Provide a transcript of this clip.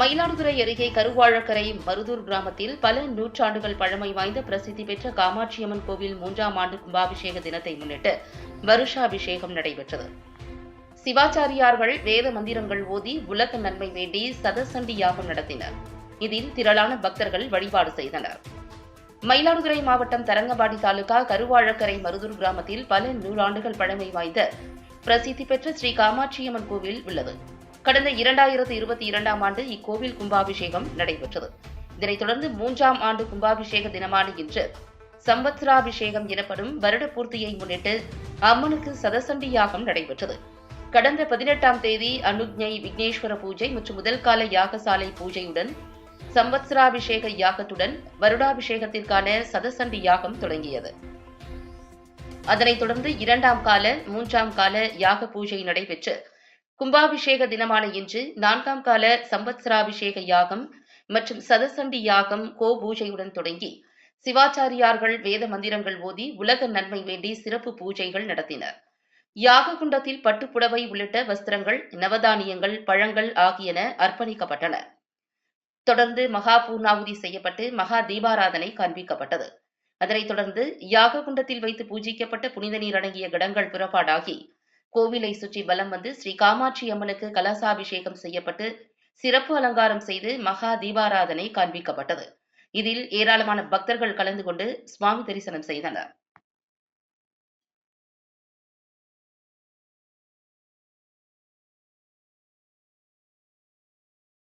மயிலாடுதுறை அருகே கருவாழக்கரை மருதூர் கிராமத்தில் பல நூற்றாண்டுகள் பழமை வாய்ந்த பிரசித்தி பெற்ற காமாட்சியம்மன் கோவில் மூன்றாம் ஆண்டு கும்பாபிஷேக தினத்தை முன்னிட்டு வருஷாபிஷேகம் நடைபெற்றது. சிவாச்சாரியார்கள் வேத மந்திரங்கள் ஓதி உலக நன்மை வேண்டி சதசண்டி யாகம் நடத்தினர். இதில் திரளான பக்தர்கள் வழிபாடு செய்தனர். மயிலாடுதுறை மாவட்டம் தரங்கம்பாடி தாலுகா கருவாழக்கரை மருதூர் கிராமத்தில் பல நூறாண்டுகள் பழமை வாய்ந்த பிரசித்தி பெற்ற ஸ்ரீ காமாட்சியம்மன் கோவில் உள்ளது. கடந்த இரண்டாயிரத்து இருபத்தி இரண்டாம் ஆண்டு இக்கோவில் கும்பாபிஷேகம் நடைபெற்றது. இதனைத் தொடர்ந்து மூன்றாம் ஆண்டு கும்பாபிஷேக தினமான இன்று சம்பத்ராபிஷேகம் எனப்படும் வருட பூர்த்தியை முன்னிட்டு அம்மனுக்கு சதசண்டி யாகம் நடைபெற்றது. கடந்த பதினெட்டாம் தேதி அனுக்ஞை விக்னேஸ்வர பூஜை மற்றும் முதல் கால யாகசாலை பூஜையுடன் சம்பத்சராபிஷேக யாகத்துடன் வருடாபிஷேகத்திற்கான சதசண்டி யாகம் தொடங்கியது. அதனைத் தொடர்ந்து இரண்டாம் கால மூன்றாம் கால யாக பூஜை நடைபெற்று கும்பாபிஷேக தினமான இன்று நான்காம் கால சம்பத்சராபிஷேக யாகம் மற்றும் சதசண்டி யாகம் கோ பூஜையுடன் தொடங்கி சிவாச்சாரியார்கள் வேத மந்திரங்கள் ஓதி உலக நன்மை வேண்டி சிறப்பு பூஜைகள் நடத்தினர். யாக குண்டத்தில் பட்டுப்புடவை உள்ளிட்ட வஸ்திரங்கள் நவதானியங்கள் பழங்கள் ஆகியன அர்ப்பணிக்கப்பட்டன. தொடர்ந்து மகா பூர்ணாவுதி செய்யப்பட்டு மகா தீபாராதனை காண்பிக்கப்பட்டது. அதனைத் தொடர்ந்து யாக குண்டத்தில் வைத்து பூஜிக்கப்பட்ட புனித நீர் அடங்கிய கடங்கள் புறப்பாடாகி கோவிலை சுற்றி வலம் வந்து ஸ்ரீ காமாட்சி அம்மனுக்கு கலசாபிஷேகம் செய்யப்பட்டு சிறப்பு அலங்காரம் செய்து மகா தீபாராதனை காண்பிக்கப்பட்டது. இதில் ஏராளமான பக்தர்கள் கலந்து கொண்டு சுவாமி தரிசனம் செய்தனர்.